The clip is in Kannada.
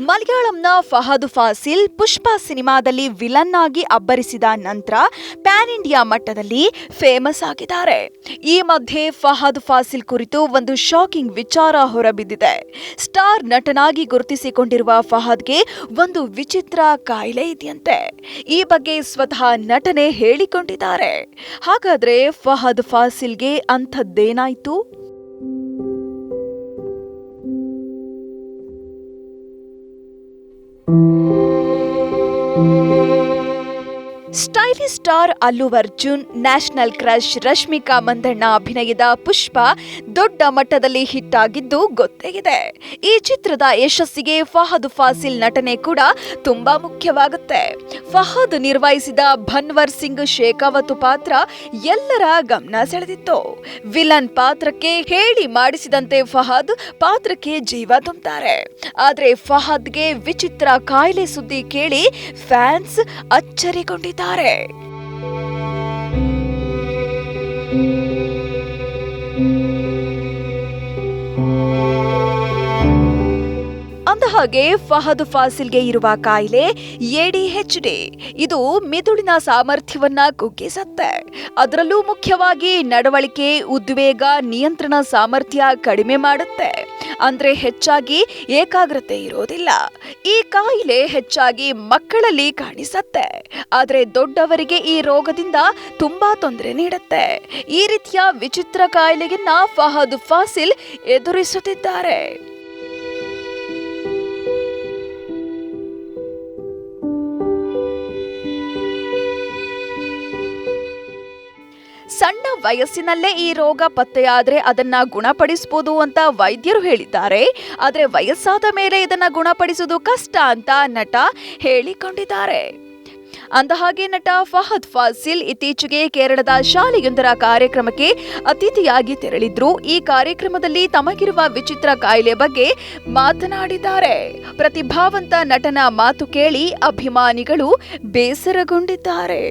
ಮಲಯಾಳಂನ ಫಹದ್ ಫಾಸಿಲ್ ಪುಷ್ಪ ಸಿನಿಮಾದಲ್ಲಿ ವಿಲನ್ ಆಗಿ ಅಬ್ಬರಿಸಿದ ನಂತರ ಪ್ಯಾನ್ ಇಂಡಿಯಾ ಮಟ್ಟದಲ್ಲಿ ಫೇಮಸ್ ಆಗಿದ್ದಾರೆ. ಈ ಮಧ್ಯೆ ಫಹದ್ ಫಾಸಿಲ್ ಕುರಿತು ಒಂದು ಶಾಕಿಂಗ್ ವಿಚಾರ ಹೊರಬಿದ್ದಿದೆ. ಸ್ಟಾರ್ ನಟನಾಗಿ ಗುರುತಿಸಿಕೊಂಡಿರುವ ಫಹದ್ಗೆ ಒಂದು ವಿಚಿತ್ರ ಕಾಯಿಲೆ ಇದೆಯಂತೆ. ಈ ಬಗ್ಗೆ ಸ್ವತಃ ನಟನೆ ಹೇಳಿಕೊಂಡಿದ್ದಾರೆ. ಹಾಗಾದ್ರೆ ಫಹದ್ ಫಾಸಿಲ್ಗೆ ಅಂಥದ್ದೇನಾಯ್ತು? Stylish star Allu Arjun national crush Rashmika Mandanna ಅಭಿನಯದ ಪುಷ್ಪ ದೊಡ್ಡ ಮಟ್ಟದಲ್ಲಿ ಹಿಟ್ ಆಗಿದ್ದು ಗೊತ್ತೇ ಇದೆ ಈ ಚಿತ್ರದ ಯಶಸ್ಸಿಗೆ ಫಹದ್ ಫಾಸಿಲ್ ನಟನೆ ಕೂಡ ತುಂಬಾ ಮುಖ್ಯವಾಗುತ್ತೆ. ಫಹದ್ ನಿರ್ವಹಿಸಿದ ಭನ್ವರ್ ಸಿಂಗ್, ಶೇಖಾವತ್ ಪಾತ್ರ ಎಲ್ಲರ ಗಮನ ಸೆಳೆದಿತ್ತು. ವಿಲನ್ ಪಾತ್ರಕ್ಕೆ ಹೇಳಿ ಮಾಡಿಸಿದಂತೆ ಫಹದ್ ಪಾತ್ರಕ್ಕೆ ಜೀವ ತುಂಬುತ್ತಾರೆ ಆದ್ರೆ ಫಹದ್ಗೆ ವಿಚಿತ್ರ ಕಾಯಿಲೆ ಸುದ್ದಿ ಕೇಳಿ ಫ್ಯಾನ್ಸ್ ಅಚ್ಚರಿಗೊಂಡಿದ್ದಾರೆ. ಅಂದಹಾಗೆ ಫಹದ್ ಫಾಸಿಲ್ಗೆ ಇರುವ ಕಾಯಿಲೆ ಎಡಿಎಚ್ಡಿ ಇದು ಮಿದುಳಿನ ಸಾಮರ್ಥ್ಯವನ್ನ ಕುಗ್ಗಿಸುತ್ತೆ. ಅದರಲ್ಲೂ ಮುಖ್ಯವಾಗಿ ನಡವಳಿಕೆ, ಉದ್ವೇಗ, ನಿಯಂತ್ರಣ ಸಾಮರ್ಥ್ಯ ಕಡಿಮೆ ಮಾಡುತ್ತೆ. ಅಂದ್ರೆ ಹೆಚ್ಚಾಗಿ ಏಕಾಗ್ರತೆ ಇರೋದಿಲ್ಲ. ಈ ಕಾಯಿಲೆ ಹೆಚ್ಚಾಗಿ ಮಕ್ಕಳಲ್ಲಿ ಕಾಣಿಸತ್ತೆ. ಆದ್ರೆ ದೊಡ್ಡವರಿಗೆ ಈ ರೋಗದಿಂದ ತುಂಬಾ ತೊಂದರೆ ನೀಡುತ್ತೆ. ಈ ರೀತಿಯ ವಿಚಿತ್ರ ಕಾಯಿಲೆಯನ್ನ ಫಹದ್ ಫಾಸಿಲ್ ಎದುರಿಸುತ್ತಿದ್ದಾರೆ. ಸಣ್ಣ ವಯಸ್ಸಿನಲ್ಲೇ ಈ ರೋಗ ಪತ್ತೆಯಾದರೆ ಅದನ್ನ ಗುಣಪಡಿಸಬಹುದು ಅಂತ ವೈದ್ಯರು ಹೇಳಿದ್ದಾರೆ. ಆದರೆ ವಯಸ್ಸಾದ ಮೇಲೆ ಇದನ್ನ ಗುಣಪಡಿಸುವುದು ಕಷ್ಟ ಅಂತ ನಟ ಹೇಳಿಕೊಂಡಿದ್ದಾರೆ. ಅಂದಹಾಗೆ ನಟ ಫಹದ್ ಫಾಸಿಲ್ ಇತ್ತೀಚೆಗೆ ಕೇರಳದ ಶಾಲೆಯೊಂದರ ಕಾರ್ಯಕ್ರಮಕ್ಕೆ ಅತಿಥಿಯಾಗಿ ತೆರಳಿದ್ರು. ಈ ಕಾರ್ಯಕ್ರಮದಲ್ಲಿ ತಮಗಿರುವ ವಿಚಿತ್ರ ಕಾಯಿಲೆ ಬಗ್ಗೆ ಮಾತನಾಡಿದ್ದಾರೆ. ಪ್ರತಿಭಾವಂತ ನಟನ ಮಾತು ಕೇಳಿ ಅಭಿಮಾನಿಗಳು ಬೇಸರಗೊಂಡಿದ್ದಾರೆ.